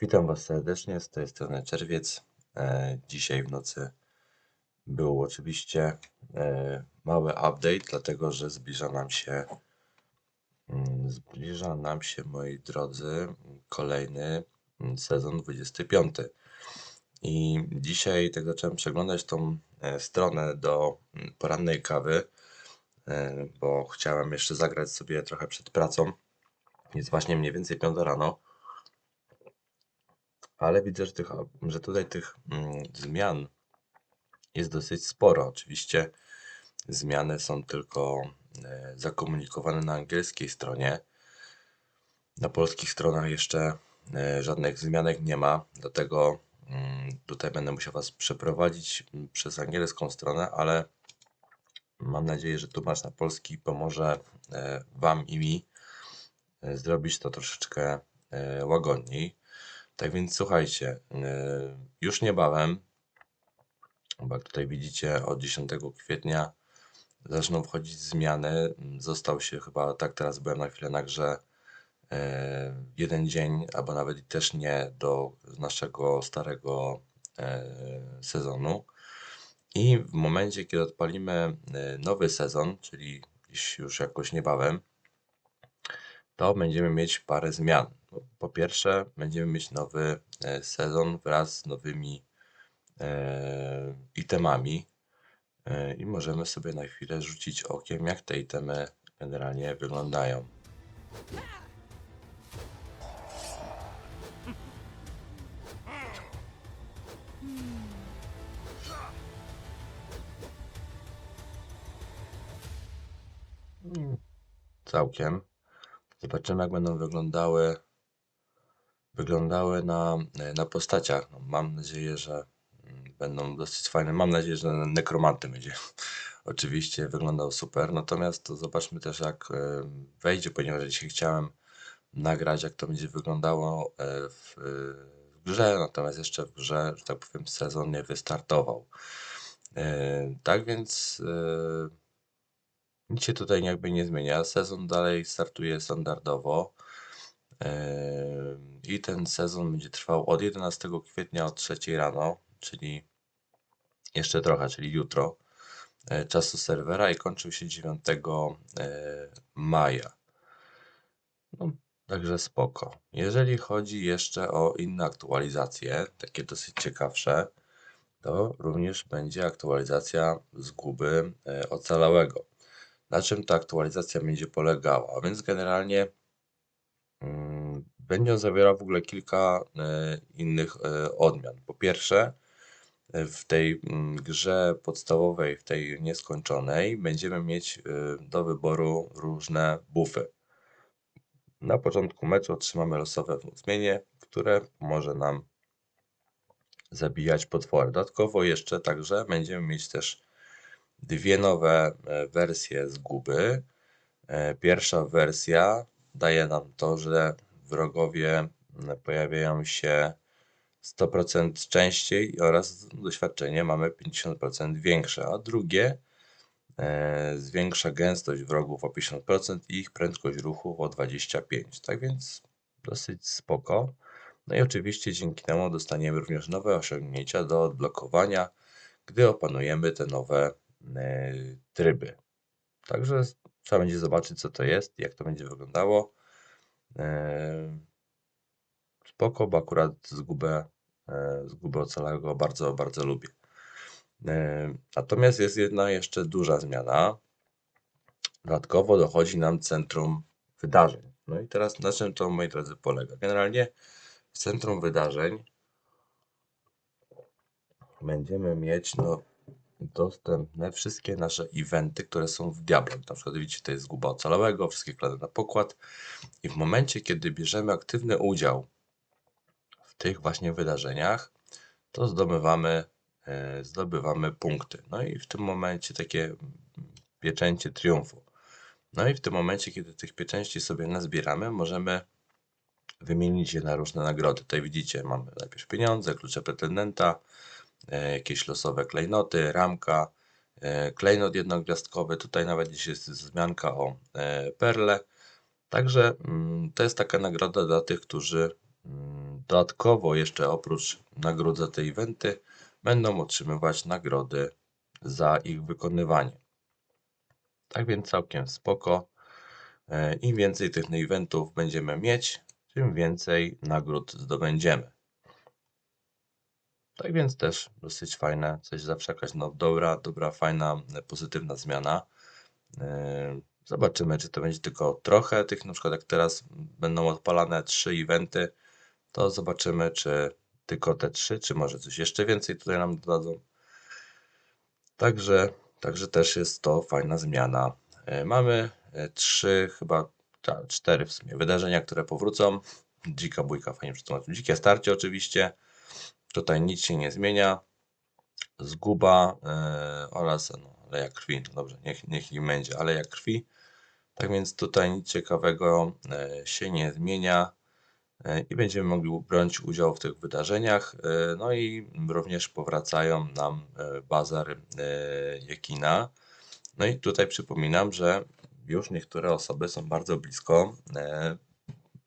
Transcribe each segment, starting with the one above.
Witam Was serdecznie, z tej strony Czerwiec. E, dzisiaj w nocy był oczywiście e, mały update, dlatego że zbliża nam się, mm, zbliża nam się, moi drodzy, kolejny mm, sezon 25. I dzisiaj tak zacząłem przeglądać tą e, stronę do mm, porannej kawy, bo chciałem jeszcze zagrać sobie trochę przed pracą. Jest właśnie mniej więcej 5 rano ale widzę, że, tych, że tutaj tych mm, zmian jest dosyć sporo. Oczywiście zmiany są tylko e, zakomunikowane na angielskiej stronie. Na polskich stronach jeszcze e, żadnych zmianek nie ma, dlatego mm, tutaj będę musiał Was przeprowadzić mm, przez angielską stronę, ale mam nadzieję, że tłumacz na polski pomoże e, Wam i mi zrobić to troszeczkę łagodniej. Tak więc słuchajcie, yy, już niebawem, bo jak tutaj widzicie, od 10 kwietnia zaczną wchodzić zmiany. Został się chyba, tak teraz byłem na chwilę na grze, yy, jeden dzień, albo nawet też nie do naszego starego yy, sezonu. I w momencie, kiedy odpalimy nowy sezon, czyli już jakoś niebawem, to będziemy mieć parę zmian. Po pierwsze, będziemy mieć nowy e, sezon wraz z nowymi e, itemami e, i możemy sobie na chwilę rzucić okiem, jak te itemy generalnie wyglądają. Całkiem. Zobaczymy, jak będą wyglądały, wyglądały na, na postaciach. No, mam nadzieję, że mm, będą dosyć fajne. Mam nadzieję, że nekromanty będzie oczywiście wyglądał super. Natomiast to zobaczmy też, jak e, wejdzie, ponieważ dzisiaj chciałem nagrać, jak to będzie wyglądało e, w, w grze. Natomiast jeszcze w grze, że tak powiem, sezon nie wystartował. E, tak więc nic się tutaj jakby nie zmienia. Sezon dalej startuje standardowo. I ten sezon będzie trwał od 11 kwietnia o 3 rano, czyli jeszcze trochę, czyli jutro e, czasu serwera i kończył się 9 e, maja. No, także spoko. Jeżeli chodzi jeszcze o inne aktualizacje, takie dosyć ciekawsze, to również będzie aktualizacja zguby e, ocalałego na czym ta aktualizacja będzie polegała. Więc generalnie będzie on zawierał w ogóle kilka e, innych e, odmian. Po pierwsze, e, w tej mm, grze podstawowej, w tej nieskończonej, będziemy mieć do wyboru różne buffy. Na początku meczu otrzymamy losowe wzmocnienie, które może nam zabijać potwory. Dodatkowo jeszcze także będziemy mieć też dwie nowe wersje zguby. Pierwsza wersja daje nam to, że wrogowie pojawiają się 100% częściej oraz doświadczenie mamy 50% większe, a drugie e, zwiększa gęstość wrogów o 50% i ich prędkość ruchu o 25%. Tak więc dosyć spoko. No i oczywiście dzięki temu dostaniemy również nowe osiągnięcia do odblokowania, gdy opanujemy te nowe E, tryby. Także trzeba będzie zobaczyć, co to jest, jak to będzie wyglądało. E, spoko, bo akurat zgubę, e, zgubę ocalałego bardzo, bardzo lubię. Natomiast jest jedna jeszcze duża zmiana. Dodatkowo dochodzi nam centrum wydarzeń. No i teraz na czym to, moi drodzy, polega? Generalnie w centrum wydarzeń będziemy mieć no, dostępne wszystkie nasze eventy, które są w Diablo. Na przykład widzicie, to jest zguba ocalałego, wszystkie klady na pokład. I w momencie, kiedy bierzemy aktywny udział w tych właśnie wydarzeniach, to zdobywamy, e, zdobywamy punkty. No i w tym momencie takie pieczęcie triumfu. No i w tym momencie, kiedy tych pieczęci sobie nazbieramy, możemy wymienić je na różne nagrody. Tutaj widzicie, mamy najpierw pieniądze, klucze pretendenta, jakieś losowe klejnoty, ramka, e, klejnot jednogwiazdkowy, tutaj nawet dziś jest wzmianka o e, perle. Także mm, to jest taka nagroda dla tych, którzy mm, dodatkowo jeszcze oprócz nagród za te eventy będą otrzymywać nagrody za ich wykonywanie. Tak więc całkiem spoko. E, Im więcej tych eventów będziemy mieć, tym więcej nagród zdobędziemy. Tak więc też dosyć fajne, coś zawsze jakaś no, dobra, dobra, fajna, e, pozytywna zmiana. E, Zobaczymy, czy to będzie tylko trochę tych, na przykład jak teraz będą odpalane trzy eventy, to zobaczymy, czy tylko te trzy, czy może coś jeszcze więcej tutaj nam dodadzą. Także, także też jest to fajna zmiana. E, Mamy trzy, chyba ta, cztery w sumie wydarzenia, które powrócą. Dzika bójka, fajnie przetłumaczył. Dzikie starcie oczywiście. Tutaj nic się nie zmienia. Zguba e, oraz no, aleja krwi. No dobrze, niech, niech im będzie aleja krwi. Tak więc tutaj nic ciekawego e, się nie zmienia e, i będziemy mogli brać udział w tych wydarzeniach. No i również powracają nam e, bazar e, Jekina. No i tutaj przypominam, że już niektóre osoby są bardzo blisko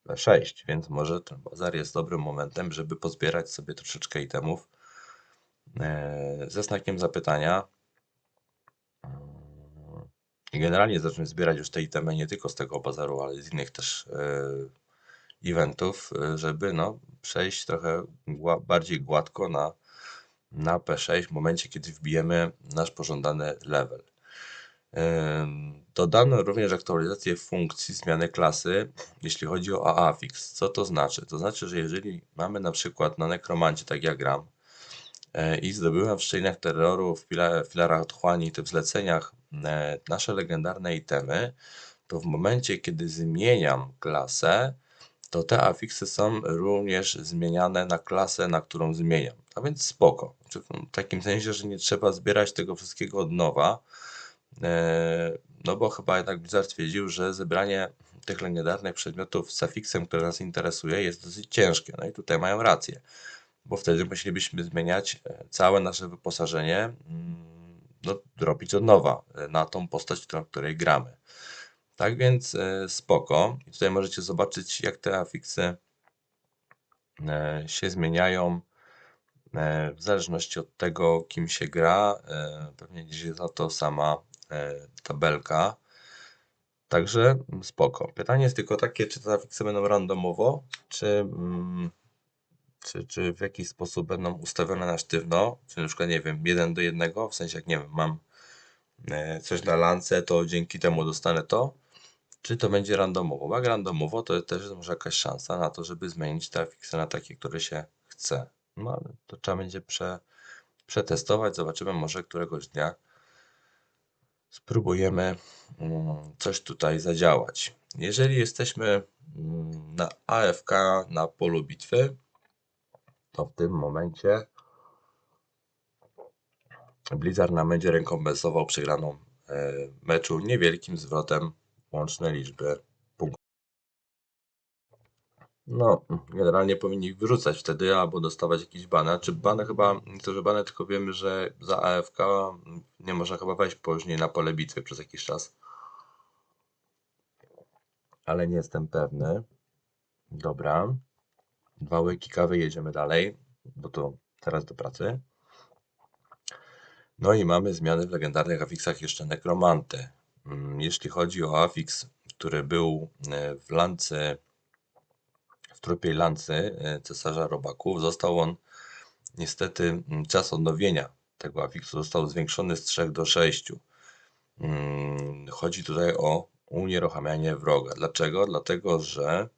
e, P6, więc może ten bazar jest dobrym momentem, żeby pozbierać sobie troszeczkę itemów e, ze znakiem zapytania. I generalnie zacząć zbierać już te itemy nie tylko z tego bazaru, ale z innych też e, eventów, e, żeby no, przejść trochę bardziej gładko na, na P6 w momencie, kiedy wbijemy nasz pożądany level. Dodano również aktualizację funkcji zmiany klasy, jeśli chodzi o AAFix. Co to znaczy? To znaczy, że jeżeli mamy na przykład na nekromancie, tak jak gram, e, i zdobyłem w szczelinach terroru, w fila- filarach otchłani tych zleceniach e, nasze legendarne itemy, to w momencie, kiedy zmieniam klasę, to te afiksy są również zmieniane na klasę, na którą zmieniam. A więc spoko. W takim sensie, że nie trzeba zbierać tego wszystkiego od nowa, no bo chyba jednak Blizzard stwierdził, że zebranie tych legendarnych przedmiotów z afiksem, które nas interesuje, jest dosyć ciężkie. No i tutaj mają rację, bo wtedy musielibyśmy zmieniać e, całe nasze wyposażenie, mm, no, robić od nowa e, na tą postać, na której gramy. Tak więc e, spoko. I tutaj możecie zobaczyć, jak te afiksy e, się zmieniają e, w zależności od tego, kim się gra. E, Pewnie jest za to sama e, tabelka. Także spoko. Pytanie jest tylko takie, czy te afiksy będą randomowo, czy, mm, czy, czy w jakiś sposób będą ustawione na sztywno, czy na przykład, nie wiem, jeden do jednego, w sensie jak, nie wiem, mam e, coś na lance, to dzięki temu dostanę to, czy to będzie randomowo. Jak randomowo, to też jest może jakaś szansa na to, żeby zmienić te afiksy na takie, które się chce. No to trzeba będzie prze, przetestować, zobaczymy może któregoś dnia spróbujemy mm, coś tutaj zadziałać. Jeżeli jesteśmy mm, na AFK na polu bitwy, to w tym momencie Blizzard nam będzie rekompensował przegraną e, meczu niewielkim zwrotem łącznej liczby. No, generalnie powinni ich wyrzucać wtedy albo dostawać jakiś bana. Czy bany chyba, to że bany, tylko wiemy, że za AFK nie można chyba wejść później na pole bitwy przez jakiś czas. Ale nie jestem pewny. Dobra. Dwa łyki kawy, jedziemy dalej, bo to teraz do pracy. No i mamy zmiany w legendarnych afiksach jeszcze nekromanty. Mm, Jeśli chodzi o afiks, który był e, w lance, w trupie lancy e, cesarza robaków, został on niestety mm, czas odnowienia tego afiksu został zwiększony z 3 do 6. Mm, Chodzi tutaj o unieruchamianie wroga. Dlaczego? Dlatego, że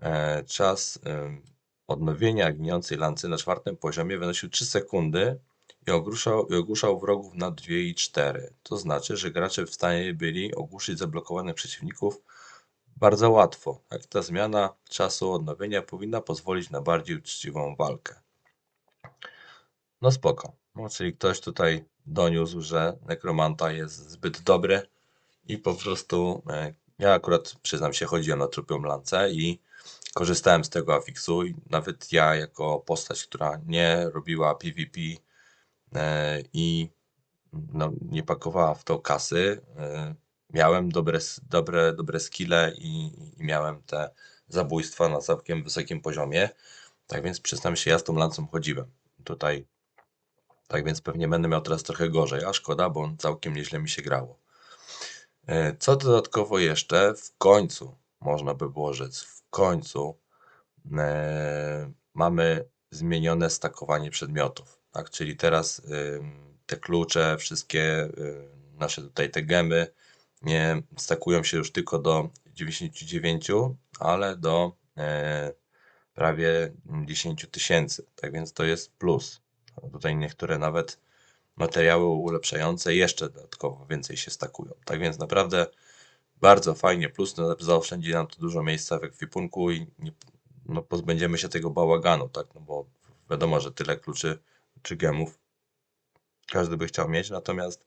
e, czas em, odnowienia gnijącej lancy na czwartym poziomie wynosił 3 sekundy i ogłuszał, i ogłuszał wrogów na 2 i 4. To znaczy, że gracze w stanie byli ogłuszyć zablokowanych przeciwników bardzo łatwo. Jak ta zmiana czasu odnowienia powinna pozwolić na bardziej uczciwą walkę. No spoko. No, czyli ktoś tutaj doniósł, że nekromanta jest zbyt dobry i po prostu e, ja akurat przyznam się, chodziłem na trupią lance i korzystałem z tego afiksu i nawet ja jako postać, która nie robiła PvP e, i no, nie pakowała w to kasy, e, miałem dobre, dobre, dobre skille i, i miałem te zabójstwa na całkiem wysokim poziomie. Tak więc przyznam się, ja z tą lancą chodziłem. Tutaj, tak więc pewnie będę miał teraz trochę gorzej, a szkoda, bo całkiem nieźle mi się grało. E, Co dodatkowo jeszcze? W końcu, można by było rzec, w końcu e, mamy zmienione stakowanie przedmiotów. Tak? Czyli teraz ym, te klucze, wszystkie y, nasze tutaj te gemy nie stakują się już tylko do 99, ale do e, prawie 10 tysięcy. Tak więc to jest plus. Tutaj niektóre nawet materiały ulepszające jeszcze dodatkowo więcej się stakują. Tak więc naprawdę bardzo fajnie, plus no, zaoszczędzi nam to dużo miejsca w ekwipunku i nie, no, pozbędziemy się tego bałaganu, tak? No bo wiadomo, że tyle kluczy czy gemów każdy by chciał mieć, natomiast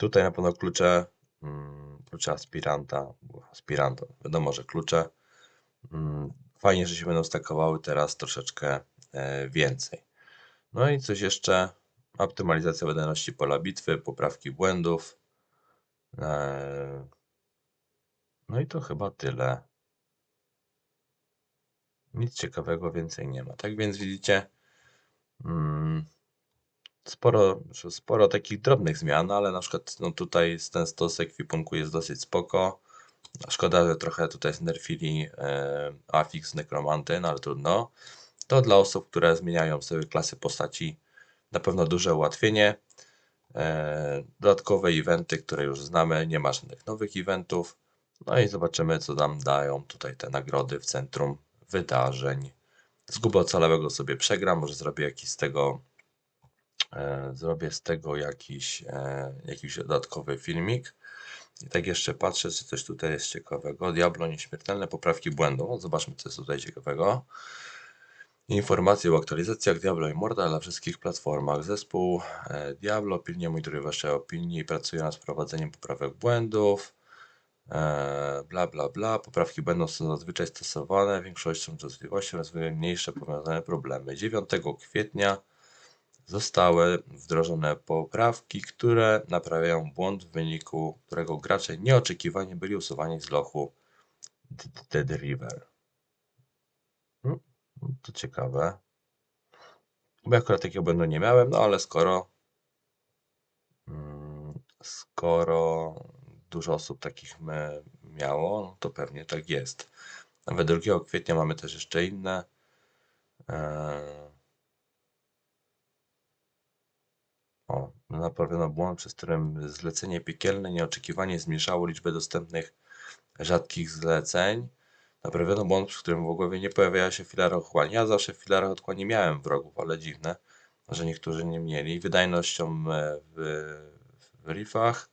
tutaj na pewno klucze, mm, klucze aspiranta, aspiranta, wiadomo, że klucze mm, fajnie, że się będą stakowały teraz troszeczkę e, więcej. No i coś jeszcze, optymalizacja wydajności pola bitwy, poprawki błędów. E, no i to chyba tyle. Nic ciekawego więcej nie ma. Tak więc widzicie, mm, sporo, że sporo takich drobnych zmian, ale na przykład no tutaj ten stos ekwipunku jest dosyć spoko. Szkoda, że trochę tutaj znerfili e, Affix Necromanty, no ale trudno. To dla osób, które zmieniają sobie klasy postaci na pewno duże ułatwienie. E, dodatkowe eventy, które już znamy, nie ma żadnych nowych eventów. No i zobaczymy, co nam dają tutaj te nagrody w centrum wydarzeń. Zgubę ocalałego sobie przegram, może zrobię jakiś z tego zrobię z tego jakiś, e, jakiś dodatkowy filmik. I tak jeszcze patrzę, czy coś tutaj jest ciekawego. Diablo nieśmiertelne poprawki błędu. Zobaczmy, co jest tutaj ciekawego. Informacje o aktualizacjach Diablo Immortal na wszystkich platformach. Zespół e, Diablo pilnie monitoruje Wasze opinie i pracuje nad wprowadzeniem poprawek błędów. E, bla bla bla. Poprawki będą zazwyczaj stosowane większością częstotliwości oraz mniejsze powiązane problemy. 9 kwietnia zostały wdrożone poprawki, które naprawiają błąd, w wyniku którego gracze nieoczekiwanie byli usuwani z lochu Dead River. Hmm, To ciekawe. Bo akurat takiego błędu nie miałem, no ale skoro mm, skoro dużo osób takich miało, no to pewnie tak jest. Nawet 2 kwietnia mamy też jeszcze inne. e, O, naprawiono błąd, przez którym zlecenie piekielne nieoczekiwanie zmniejszało liczbę dostępnych rzadkich zleceń. Naprawiono błąd, przy którym w ogóle nie pojawiała się filara otchłani. Ja zawsze w filarach otchłani miałem wrogów, ale dziwne, że niektórzy nie mieli. Wydajnością e, w, w riffach.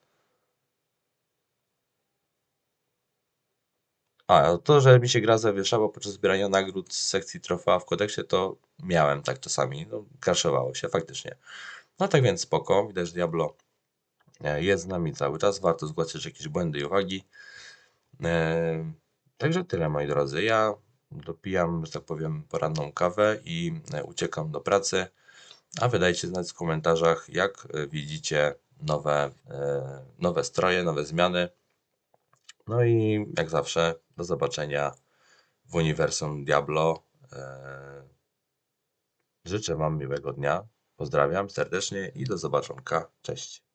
A, to, że mi się gra zawieszało podczas zbierania nagród z sekcji trofea w kodeksie, to miałem tak czasami. No, kraszowało się, faktycznie. No tak więc spoko, widać, że Diablo e, jest z nami cały czas, warto zgłaszać jakieś błędy i uwagi. E, Także tyle moi drodzy, ja dopijam, że tak powiem, poranną kawę i e, uciekam do pracy, a wy dajcie znać w komentarzach, jak widzicie nowe, nowe stroje, nowe zmiany. No i jak zawsze, do zobaczenia w uniwersum Diablo. Życzę Wam miłego dnia. Pozdrawiam serdecznie i do zobaczonka. Cześć.